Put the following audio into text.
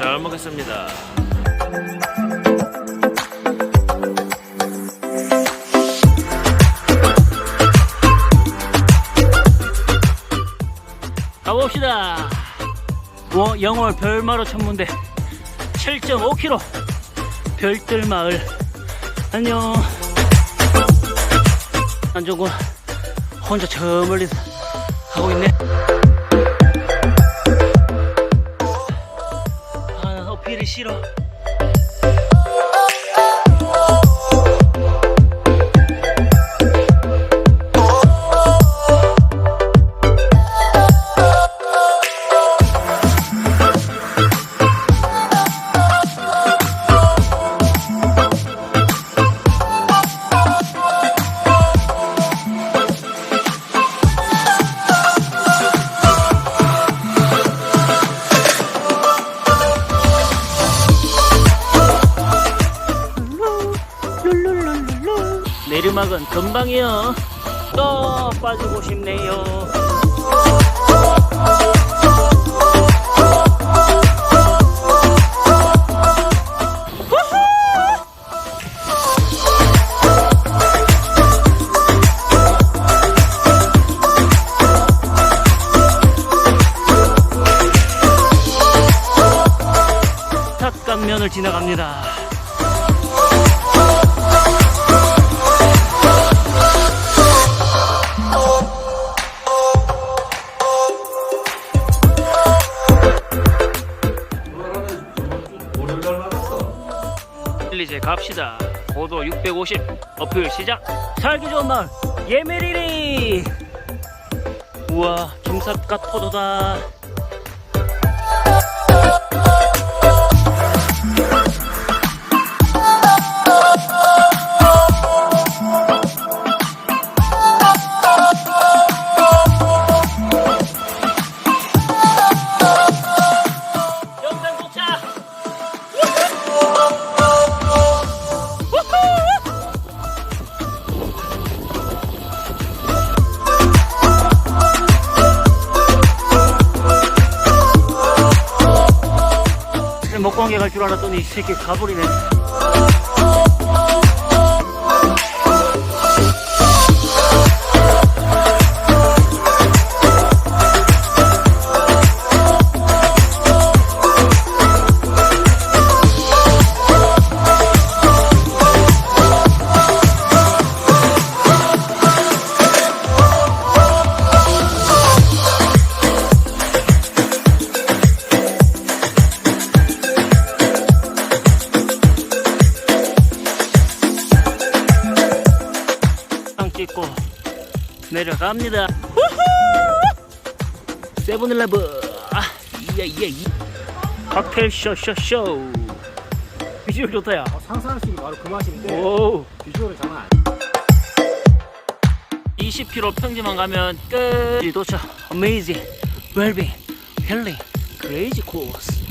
도착했습니다. 가봅시다. 뭐 영월 별마로 천문대 7.5km 별들 마을 안녕. 안정군 혼자 저 멀리서 가고 있네. 어필이 싫어. 내리막은 금방이요. 또 빠지고 싶네요. 탁강면을 지나갑니다. 이제 갑시다. 고도 650 어필 시작. 살기 좋은 마을 예메리리. 우와 김삿갓 포도다. 먹방에 갈 줄 알았더니 이 새끼 가버리네. 상 찍고 내려갑니다. 우후! 세븐일레븐 아, 예. 칵테일 쇼쇼쇼 비주얼 좋다야. 상상할 수 있는 바로 그 맛인데 오 비주얼은 장난 아니야 20km 평지만 가면 끝. 도착. Amazing, well-being, healing, crazy course.